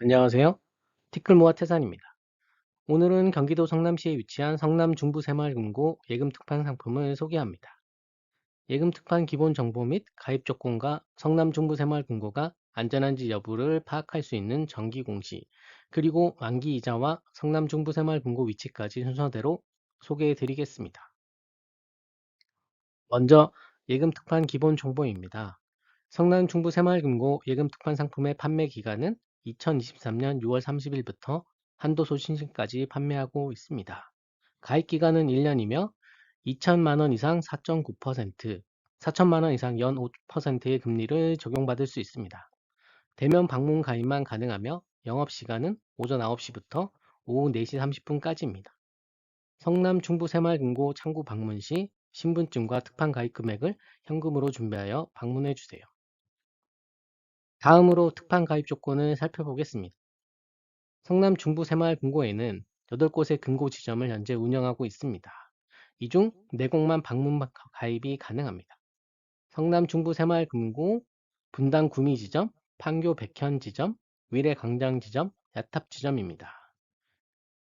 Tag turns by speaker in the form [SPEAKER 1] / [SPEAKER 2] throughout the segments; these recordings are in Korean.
[SPEAKER 1] 안녕하세요. 티끌모아 태산입니다. 오늘은 경기도 성남시에 위치한 성남 중부 새마을금고 예금 특판 상품을 소개합니다. 예금 특판 기본 정보 및 가입 조건과 성남 중부 새마을금고가 안전한지 여부를 파악할 수 있는 정기 공시, 그리고 만기 이자와 성남 중부 새마을금고 위치까지 순서대로 소개해 드리겠습니다. 먼저 예금 특판 기본 정보입니다. 성남 중부 새마을금고 예금 특판 상품의 판매 기간은 2023년 6월 30일부터 한도소 신신까지 판매하고 있습니다. 가입 기간은 1년이며 2천만 원 이상 4.9%, 4천만 원 이상 연 5%의 금리를 적용받을 수 있습니다. 대면 방문 가입만 가능하며 영업시간은 오전 9시부터 오후 4시 30분까지입니다. 성남 중부 새마을금고 창구 방문 시 신분증과 특판 가입 금액을 현금으로 준비하여 방문해 주세요. 다음으로 특판 가입 조건을 살펴보겠습니다. 성남 중부 새마을금고에는 8곳의 금고 지점을 현재 운영하고 있습니다. 이 중 4곳만 방문 가입이 가능합니다. 성남 중부 새마을금고 분당 구미지점, 판교 백현지점, 위례 강장지점, 야탑지점입니다.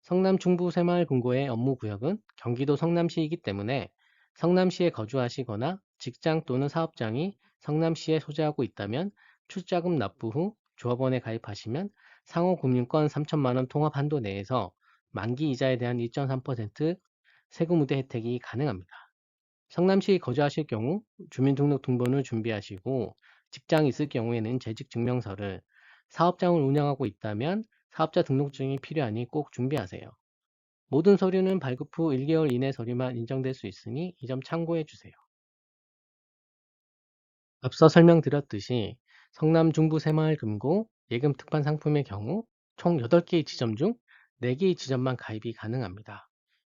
[SPEAKER 1] 성남 중부 새마을금고의 업무 구역은 경기도 성남시이기 때문에 성남시에 거주하시거나 직장 또는 사업장이 성남시에 소재하고 있다면 출자금 납부 후 조합원에 가입하시면 상호 금융권 3천만 원 통합 한도 내에서 만기 이자에 대한 1.3% 세금 우대 혜택이 가능합니다. 성남시에 거주하실 경우 주민등록 등본을 준비하시고 직장이 있을 경우에는 재직증명서를 사업장을 운영하고 있다면 사업자 등록증이 필요하니 꼭 준비하세요. 모든 서류는 발급 후 1개월 이내 서류만 인정될 수 있으니 이 점 참고해 주세요. 앞서 설명드렸듯이 성남 중부 새마을금고 예금 특판 상품의 경우 총 8개의 지점 중 4개의 지점만 가입이 가능합니다.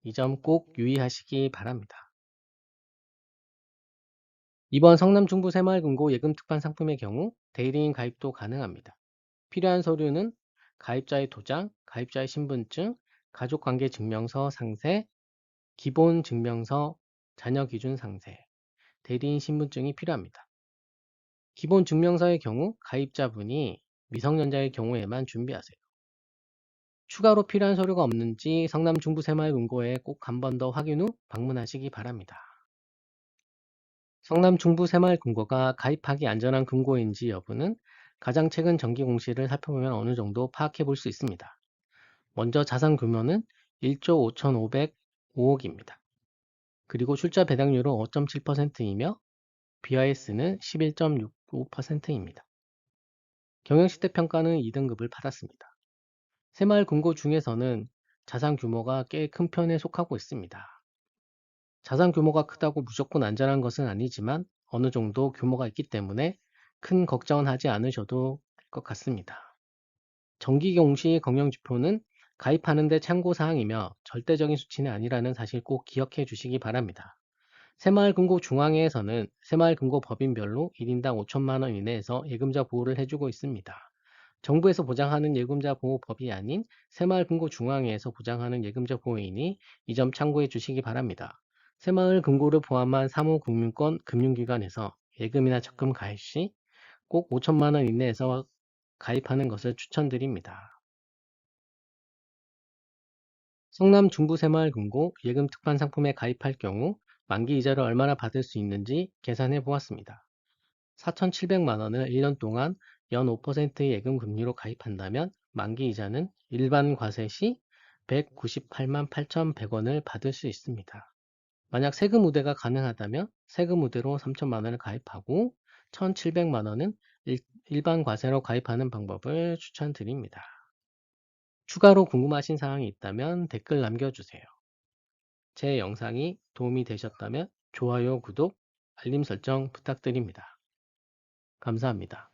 [SPEAKER 1] 이 점 꼭 유의하시기 바랍니다. 이번 성남 중부 새마을금고 예금 특판 상품의 경우 대리인 가입도 가능합니다. 필요한 서류는 가입자의 도장, 가입자의 신분증, 가족관계 증명서 상세, 기본 증명서, 자녀 기준 상세, 대리인 신분증이 필요합니다. 기본 증명서의 경우 가입자분이 미성년자의 경우에만 준비하세요. 추가로 필요한 서류가 없는지 성남 중부새마을금고에 꼭 한 번 더 확인 후 방문하시기 바랍니다. 성남 중부새마을금고가 가입하기 안전한 금고인지 여부는 가장 최근 정기 공시를 살펴보면 어느 정도 파악해 볼 수 있습니다. 먼저 자산 규모는 1조 5,505억입니다. 그리고 출자 배당률은 5.7%이며 BIS는 11.65%입니다. 경영시대 평가는 2등급을 받았습니다. 새마을 금고 중에서는 자산 규모가 꽤 큰 편에 속하고 있습니다. 자산 규모가 크다고 무조건 안전한 것은 아니지만 어느 정도 규모가 있기 때문에 큰 걱정은 하지 않으셔도 될 것 같습니다. 정기공시 경영지표는 가입하는데 참고사항이며 절대적인 수치는 아니라는 사실 꼭 기억해 주시기 바랍니다. 새마을금고 중앙회에서는 새마을금고 법인별로 1인당 5천만 원 이내에서 예금자 보호를 해주고 있습니다. 정부에서 보장하는 예금자 보호법이 아닌 새마을금고 중앙회에서 보장하는 예금자 보호이니 이 점 참고해 주시기 바랍니다. 새마을금고를 포함한 사무금융권 금융기관에서 예금이나 적금 가입 시 꼭 5천만 원 이내에서 가입하는 것을 추천드립니다. 성남 중부새마을금고 예금 특판 상품에 가입할 경우 만기 이자를 얼마나 받을 수 있는지 계산해 보았습니다. 4,700만 원을 1년 동안 연 5%의 예금 금리로 가입한다면 만기 이자는 일반 과세 시 198만 8,100원을 받을 수 있습니다. 만약 세금 우대가 가능하다면 세금 우대로 3천만 원을 가입하고 1,700만 원은 일 반 과세로 가입하는 방법을 추천드립니다. 추가로 궁금하신 사항이 있다면 댓글 남겨주세요. 제 영상이 도움이 되셨다면 좋아요, 구독, 알림 설정 부탁드립니다. 감사합니다.